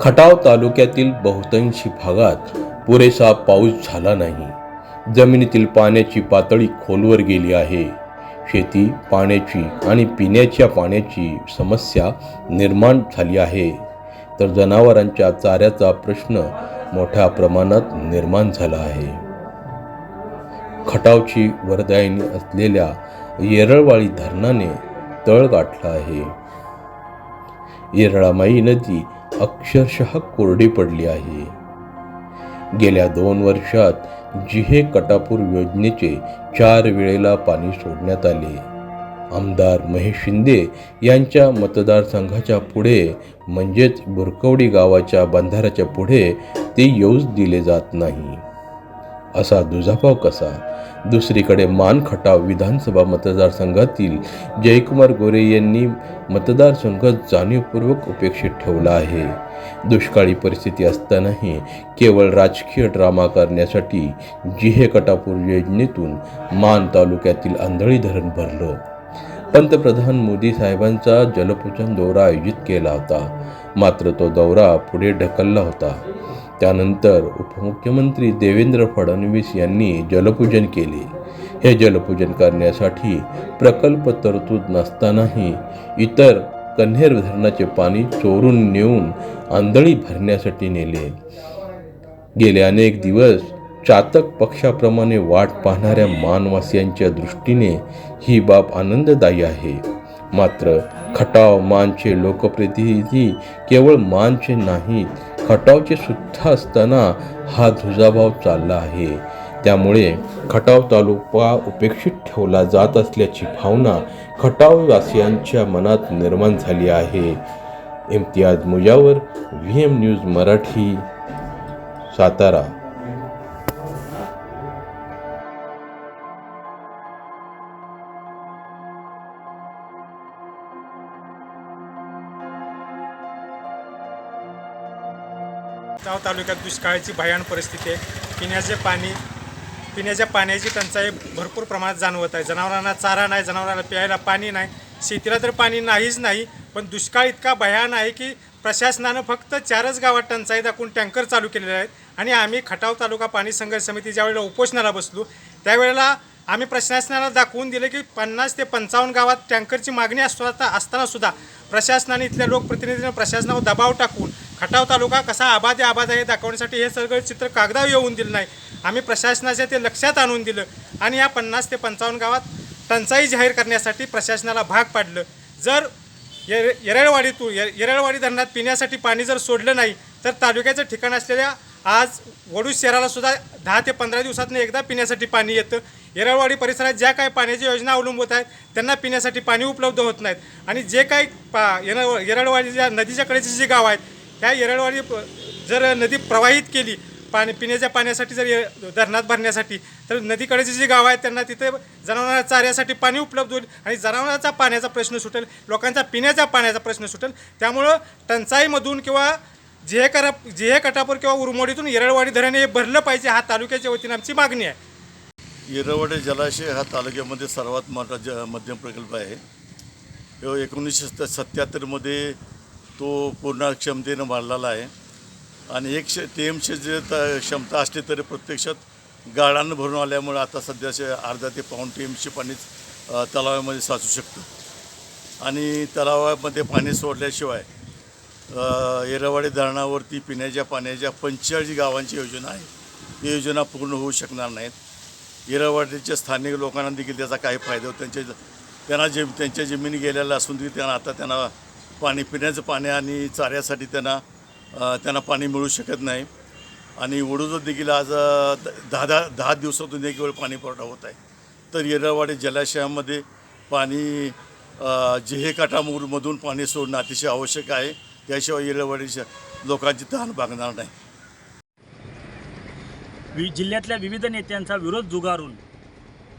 खटाव तालुक्यातील बहुतांशी भागात पुरेसा पाऊस झाला नाही. जमिनीतील पाण्याची पातळी खोलवर गेली आहे. शेती पाण्याची आणि पिण्याच्या पाण्याची समस्या निर्माण झाली आहे. तर जनावरांच्या चाऱ्याचा प्रश्न मोठ्या प्रमाणात निर्माण झाला आहे. खटावची वरदायिनी असलेल्या येरळवाळी धरणाने तळ गाठला आहे. येरळामाई नदी अक्षरशः कोरडी पडली आहे. गेल्या दोन वर्षात जिहे कटापूर योजनेचे चार वेळेला पाणी सोडण्यात आले. आमदार महेश शिंदे यांच्या मतदारसंघाच्या पुढे म्हणजेच बुरकवडी गावाच्या बंधाऱ्याच्या पुढे ते येऊच दिले जात नाही. असा दुजाभाव कसा? दुसरीकडे मानखटाव विधानसभा मतदारसंघातील जयकुमार गोरे यांनी मतदारसंघ जाणीवपूर्वक उपेक्षित ठेवला आहे. दुष्काळी परिस्थिती असतानाही केवळ राजकीय ड्रामा करण्यासाठी जिहे कटापूर योजनेतून मान तालुक्यातील आंधळी धरण भरलं. पंतप्रधान मोदी साहेबांचा जलपूजन दौरा आयोजित केला होता. मात्र तो दौरा पुढे ढकलला होता. त्यानंतर उपमुख्यमंत्री देवेंद्र फडणवीस यांनी जलपूजन केले. हे जलपूजन करण्यासाठी प्रकल्प तरतूद नसतानाही इतर कन्हेर धरणाचे पाणी चोरून नेऊन आंधळी भरण्यासाठी नेले. गेले अनेक दिवस चातक पक्षाप्रमाणे वाट पाहणाऱ्या मानवासियांच्या दृष्टीने ही बाब आनंददायी आहे. मात्र खटाव मानचे लोकप्रतिनिधी केवळ मानचे नाहीत खटावचे सुद्धा असताना हा दुजाभाव चालला आहे. त्यामुळे खटाव तालुका उपेक्षित ठेवला जात असल्याची भावना खटाववासियांच्या मनात निर्माण झाली आहे. Imtiaz Mujawar V M news Marathi Satara. गाव तालुक्यात दुष्काळाची भयान परिस्थिती आहे. पिण्याचे पाणी पिण्याच्या पाण्याची टंचाई भरपूर प्रमाणात जाणवत आहे. जनावरांना चारा नाही जनावरांना प्यायला पाणी नाही. शेतीला तर पाणी नाहीच नाही पण दुष्काळ इतका भयान आहे की प्रशासनानं फक्त चारच गावात टंचाई दाखवून टँकर चालू केलेले आहेत आणि आम्ही खटाव तालुका पाणी संघर्ष समिती ज्यावेळेला उपोषणाला बसलो त्यावेळेला आम्ही प्रशासनाला दाखवून दिले की पन्नास ते पंचावन्न गावात टँकरची मागणी असता असतानासुद्धा प्रशासनाने इथल्या लोकप्रतिनिधींना प्रशासनावर दबाव टाकून खटाव तालुका कसा आबाद आबाद आहे दाखवण्यासाठी हे सगळं चित्र कागदावर येऊन दिलं नाही. आम्ही प्रशासनाच्या ते लक्षात आणून दिलं आणि या पन्नास ते पंचावन्न गावात टंचाई जाहीर करण्यासाठी प्रशासनाला भाग पाडलं. जर ये येरळवाडीतून ये येरळवाडी धरणात पिण्यासाठी पाणी जर सोडलं नाही तर तालुक्याचं ठिकाण असलेल्या आज वडू शहराला सुद्धा दहा ते पंधरा दिवसातनं एकदा पिण्यासाठी पाणी येतं. येरळवाडी परिसरात ज्या काही पाण्याच्या योजना अवलंबत आहेत त्यांना पिण्यासाठी पाणी उपलब्ध होत नाहीत. आणि जे काही पा येरळ येरळवाडीच्या नदीच्याकडेची जी गावं आहेत ह्या येरळवाडी जर नदी प्रवाहित केली पाणी पिण्याच्या पाण्यासाठी जर ये धरणात भरण्यासाठी तर नदीकडेचे जी गावं आहेत त्यांना तिथे जनावरांना चाऱ्यासाठी पाणी उपलब्ध होईल आणि जनावरांचा पाण्याचा प्रश्न सुटेल लोकांचा पिण्याच्या पाण्याचा प्रश्न सुटेल. त्यामुळं टंचाईमधून किंवा जे करा जे कटापूर किंवा उरमोडीतून येरळवाडी धरण हे भरलं पाहिजे हा तालुक्याच्या वतीने आमची मागणी आहे. येरळवाडी जलाशय हा तालुक्यामध्ये सर्वात मोठा ज मध्यम प्रकल्प आहे. तो एकोणीसशे सत्याहत्तरमध्ये तो पूर्ण क्षमतेनं वाढलेला आहे. आणि एक श टी एमची जे त क्षमता असली तरी प्रत्यक्षात गाळानं भरून आल्यामुळे आता सध्याचे अर्धा ते पाऊण टी एमची पाणी तलावामध्ये साचू शकतं. आणि तलावामध्ये पाणी सोडल्याशिवाय येरवाडी धरणावरती पिण्याच्या पाण्याच्या पंचेचाळीस गावांची योजना आहे. ही योजना पूर्ण होऊ शकणार नाहीत. येरवाडीच्या स्थानिक लोकांना देखील त्याचा काही फायदा होतो. त्यांच्या त्यांना जे त्यांच्या जमिनी गेलेल्या असून देखील त्यांना आता त्यांना पाणी पिण्याचं पाणी आणि चाऱ्यासाठी त्यांना त्यांना पाणी मिळू शकत नाही. आणि वडोदर देखील आज द- दहा दहा दहा दिवसातून एक वेळ पाणी पुरवठा होत आहे. तर येरळवाडी जलाशयामध्ये पाणी जे हे काठामूरमधून पाणी सोडणं अतिशय आवश्यक आहे. त्याशिवाय येरवाडीच्या लोकांची तहान भागणार नाही. वि जिल्ह्यातल्या विविध नेत्यांचा विरोध जुगारून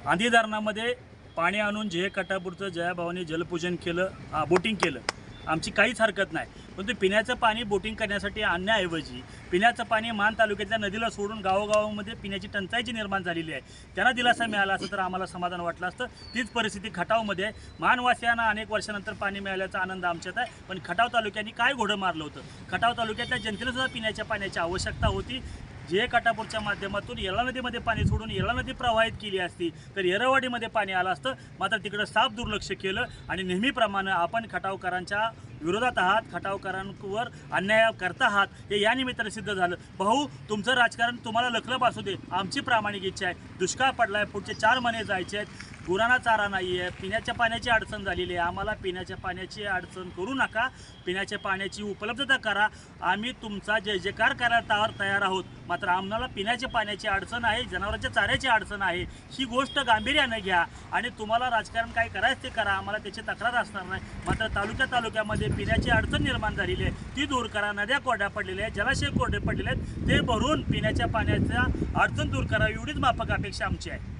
आंधी धरणामध्ये पाणी आणून जे कटापूरचं जयाभावाने जलपूजन केलं बोटिंग केलं. आमची काहीच हरकत नाही. परंतु पिण्याचं पाणी बोटिंग करण्यासाठी आणण्याऐवजी पिण्याचं पाणी मान तालुक्यातल्या नदीला सोडून गावोगावामध्ये पिण्याची टंचाई जी निर्माण झालेली आहे. त्यांना दिलासा मिळाला असं तर आम्हाला समाधान वाटलं असतं. तीच परिस्थिती खटावमध्ये आहे. मानवासियांना अनेक वर्षानंतर पाणी मिळाल्याचा आनंद आमच्यात आहे. पण खटाव तालुक्याने काय घोडं मारलं होतं? खटाव तालुक्यातल्या जनतेला सुद्धा पिण्याच्या पाण्याची आवश्यकता होती. जे काटापूरच्या माध्यमातून येळा नदीमध्ये पाणी सोडून येळा नदी प्रवाहित केली असती तर येरवाडीमध्ये पाणी आलं असतं. मात्र तिकडं साफ दुर्लक्ष केलं आणि नेहमीप्रमाणे आपण खटावकरांच्या विरोधात आहात खटावकरांवर अन्याय करता आहात हे या निमित्ताने सिद्ध झालं. भाऊ तुमचं राजकारण तुम्हाला लखलप असू दे. आमची प्रामाणिक इच्छा आहे. दुष्काळ पडला आहे पुढचे चार महिने जायचे आहेत. गुरांना चारा नाही आहे पिण्याच्या पाण्याची अडचण झालेली आहे. आम्हाला पिण्याच्या पाण्याची अडचण करू नका. पिण्याच्या पाण्याची उपलब्धता करा. आम्ही तुमचा जय जयकार करायला तयार आहोत. मात्र आम्हाला पिण्याच्या पाण्याची अडचण आहे जनावरांच्या चाऱ्याची अडचण आहे. ही गोष्ट गांभीर्यानं घ्या आणि तुम्हाला राजकारण काय करायचं ते करा. आम्हाला त्याची तक्रार असणार नाही. मात्र तालुक्या तालुक्यामध्ये पिण्याची अडचण निर्माण झालेली आहे. ती दूर करा. नद्या कोरड्या पडलेल्या आहेत जलाशय कोरडे पडलेले आहेत. ते भरून पिण्याच्या पाण्याचा अडचण दूर करा. एवढीच माफक अपेक्षा आमची आहे.